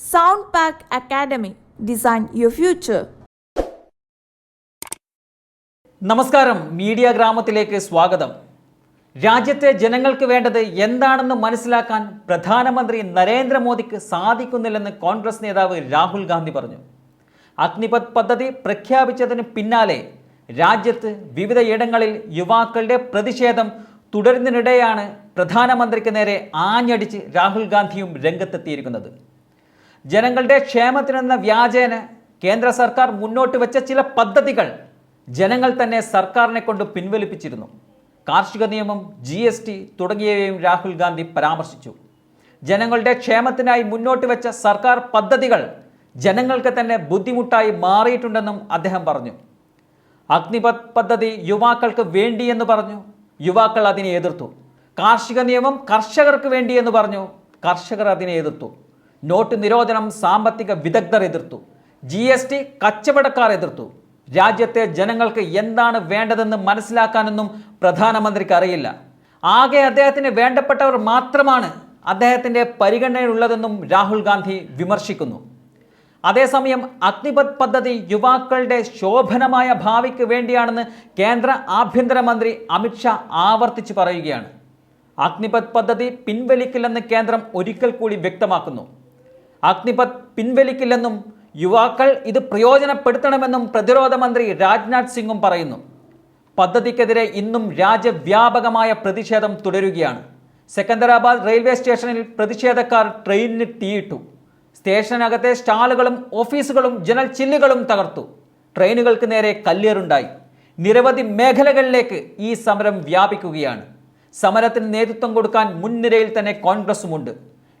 Sound Pack Academy Design Your Future. നമസ്കാരം. Media ഗ്രാമത്തിലേക്ക് സ്വാഗതം. രാജ്യത്തെ ജനങ്ങൾക്ക് വേണ്ടത് എന്താണെന്ന് മനസ്സിലാക്കാൻ പ്രധാനമന്ത്രി നരേന്ദ്രമോദിക്ക് സാധിക്കുന്നില്ലെന്ന് കോൺഗ്രസ് നേതാവ് രാഹുൽ ഗാന്ധി പറഞ്ഞു. അഗ്നിപത് പദ്ധതി പ്രഖ്യാപിച്ചതിന് പിന്നാലെ രാജ്യത്ത് വിവിധയിടങ്ങളിൽ യുവാക്കളുടെ പ്രതിഷേധം തുടരുന്നതിനിടെയാണ് പ്രധാനമന്ത്രിക്ക് നേരെ ആഞ്ഞടിച്ച് രാഹുൽ ഗാന്ധിയും രംഗത്തെത്തിയിരിക്കുന്നത്. ജനങ്ങളുടെ ക്ഷേമത്തിനെന്ന വ്യാജേന കേന്ദ്ര സർക്കാർ മുന്നോട്ട് വെച്ച ചില പദ്ധതികൾ ജനങ്ങൾ തന്നെ സർക്കാരിനെ കൊണ്ട് പിൻവലിപ്പിച്ചിരുന്നു. കാർഷിക നിയമം ജി എസ് ടി തുടങ്ങിയവയും രാഹുൽ ഗാന്ധി പരാമർശിച്ചു. ജനങ്ങളുടെ ക്ഷേമത്തിനായി മുന്നോട്ട് വെച്ച സർക്കാർ പദ്ധതികൾ ജനങ്ങൾക്ക് തന്നെ ബുദ്ധിമുട്ടായി മാറിയിട്ടുണ്ടെന്നും അദ്ദേഹം പറഞ്ഞു. അഗ്നിപത് പദ്ധതി യുവാക്കൾക്ക് വേണ്ടിയെന്ന് പറഞ്ഞു. യുവാക്കൾ അതിനെ എതിർത്തു. കാർഷിക നിയമം കർഷകർക്ക് വേണ്ടിയെന്ന് പറഞ്ഞു. കർഷകർ അതിനെ എതിർത്തു. നോട്ട് നിരോധനം സാമ്പത്തിക വിദഗ്ധർ എതിർത്തു. ജി എസ് ടി കച്ചവടക്കാർ എതിർത്തു. രാജ്യത്തെ ജനങ്ങൾക്ക് എന്താണ് വേണ്ടതെന്ന് മനസ്സിലാക്കാനൊന്നും പ്രധാനമന്ത്രിക്ക് അറിയില്ല. ആകെ അദ്ദേഹത്തിന് വേണ്ടപ്പെട്ടവർ മാത്രമാണ് അദ്ദേഹത്തിന്റെ പരിഗണനയിലുള്ളതെന്നും രാഹുൽ ഗാന്ധി വിമർശിക്കുന്നു. അതേസമയം അഗ്നിപത് പദ്ധതി യുവാക്കളുടെ ശോഭനമായ ഭാവിക്ക് വേണ്ടിയാണെന്ന് കേന്ദ്ര ആഭ്യന്തരമന്ത്രി അമിത്ഷാ ആവർത്തിച്ച് പറയുകയാണ്. അഗ്നിപത് പദ്ധതി പിൻവലിക്കില്ലെന്ന് കേന്ദ്രം ഒരിക്കൽ കൂടി വ്യക്തമാക്കുന്നു. അഗ്നിപത് പിൻവലിക്കില്ലെന്നും യുവാക്കൾ ഇത് പ്രയോജനപ്പെടുത്തണമെന്നും പ്രതിരോധ മന്ത്രി രാജ്നാഥ് സിംഗും പറയുന്നു. പദ്ധതിക്കെതിരെ ഇന്നും രാജ്യവ്യാപകമായ പ്രതിഷേധം തുടരുകയാണ്. സെക്കന്ദരാബാദ് റെയിൽവേ സ്റ്റേഷനിൽ പ്രതിഷേധക്കാർ ട്രെയിനിന് തീയിട്ടു. സ്റ്റേഷനകത്തെ സ്റ്റാളുകളും ഓഫീസുകളും ജനൽ ചില്ലുകളും തകർത്തു. ട്രെയിനുകൾക്ക് നേരെ കല്ലേറുണ്ടായി. നിരവധി മേഖലകളിലേക്ക് ഈ സമരം വ്യാപിക്കുകയാണ്. സമരത്തിന് നേതൃത്വം കൊടുക്കാൻ മുൻനിരയിൽ തന്നെ കോൺഗ്രസുമുണ്ട്.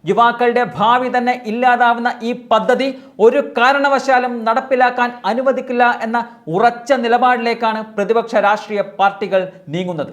യുവാക്കളുടെ ഭാവി തന്നെ ഇല്ലാതാവുന്ന ഈ പദ്ധതി ഒരു കാരണവശാലും നടപ്പിലാക്കാൻ അനുവദിക്കില്ല എന്ന ഉറച്ച നിലപാടിലേക്കാണ് പ്രതിപക്ഷ രാഷ്ട്രീയ പാർട്ടികൾ നീങ്ങുന്നത്.